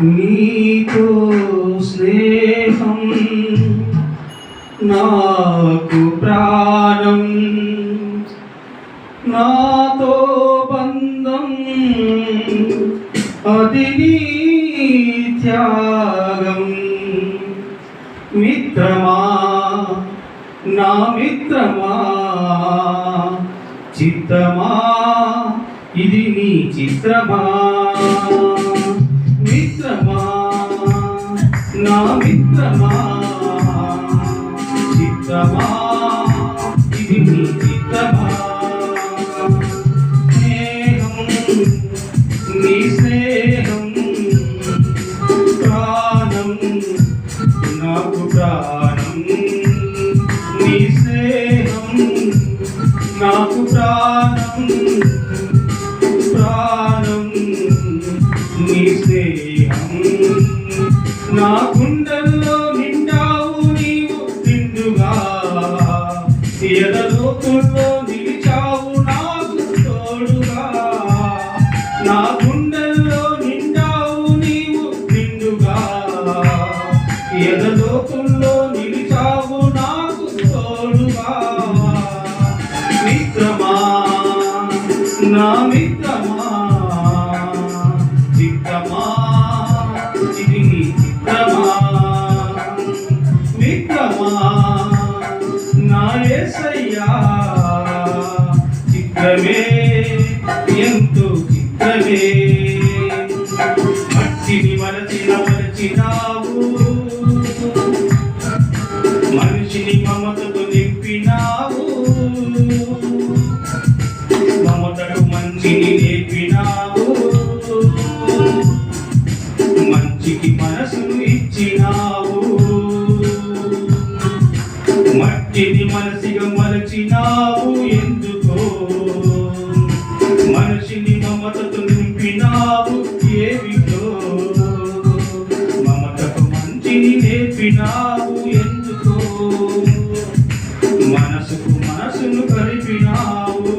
నీతో స్నేహం నాకు ప్రాణం నాతో బంధం అది నీ త్యాగం. మిత్రమా నా మిత్రమా చిత్తమా ఇది నీ చిత్రమా? నా మిత్రమా చిత్రమా ఎంతో చిత్రమే మట్టిని మరచిన మరచినావు. మనిషిని మమతతో నింపినావు. మమతకు మంచిని నేర్పినావు. మంచికి మనసును ఇచ్చినావు. మట్టిని మనసిగా మరచినావు. ఎందుకో కలిపినావు ఎందుకు? మనసుకు మనసును కలిపినావు.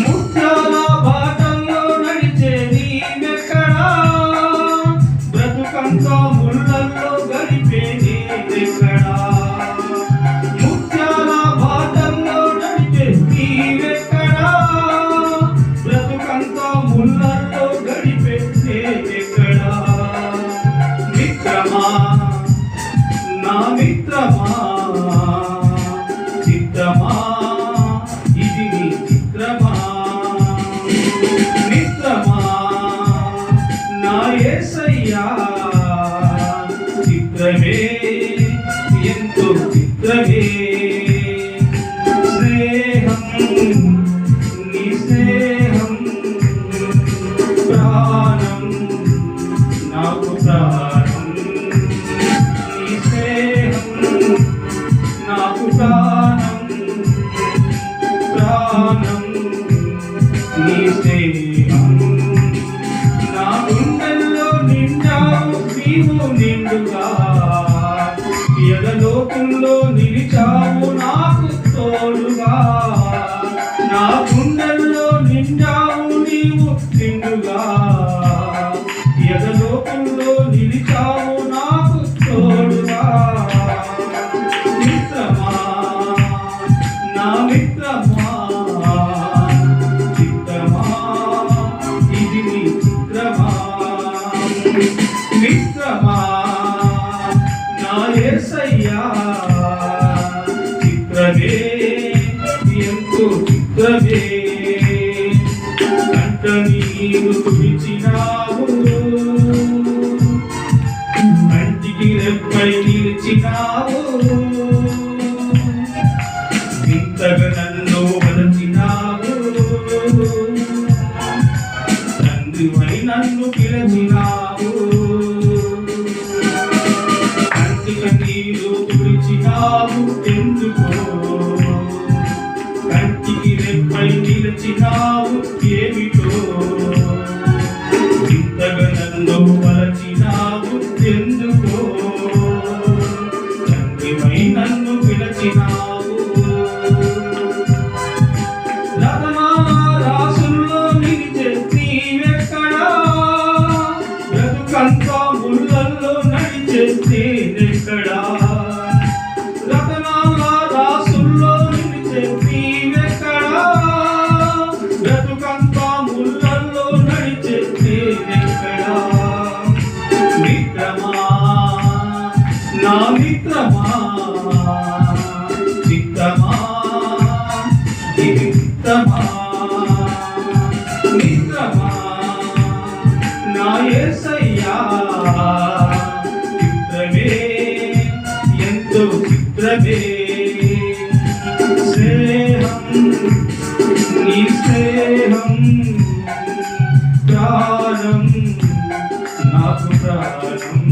ముత్యాల బాటల్లో నడిచే నీవెక్కడా? బ్రతుకంతా ముళ్ళల్లో గడిపే నీవెక్కడా? లోకంలో నిలిచావు నాకు తోడుగా. నా గుండెల్లో నిండావు నీవు నిండుగా. ఎదలోతుల్లో నిలిచావు నాకు తోడుగా. మిత్రమా నా మిత్రమా చిత్రమా ఇది నీ చిత్రమా. మిత్రమా నీరు కంటికి రెప్పై నిలిచినావు ఇంతగా నన్ను వలచినావు తండ్రివై నన్ను పిలచినావు కంటికి నీరు తుడిచినావు ఎందుకో? కంటికి రెప్పై నిలిచినావు నా విక్రమా విక్రమా విక్రమా విక్రమా నా ఏసయ్యా చిత్రమే ఎంతో చిత్రమే. స్నేహం నీ స్నేహం ప్రాణం నాకు ప్రాణం.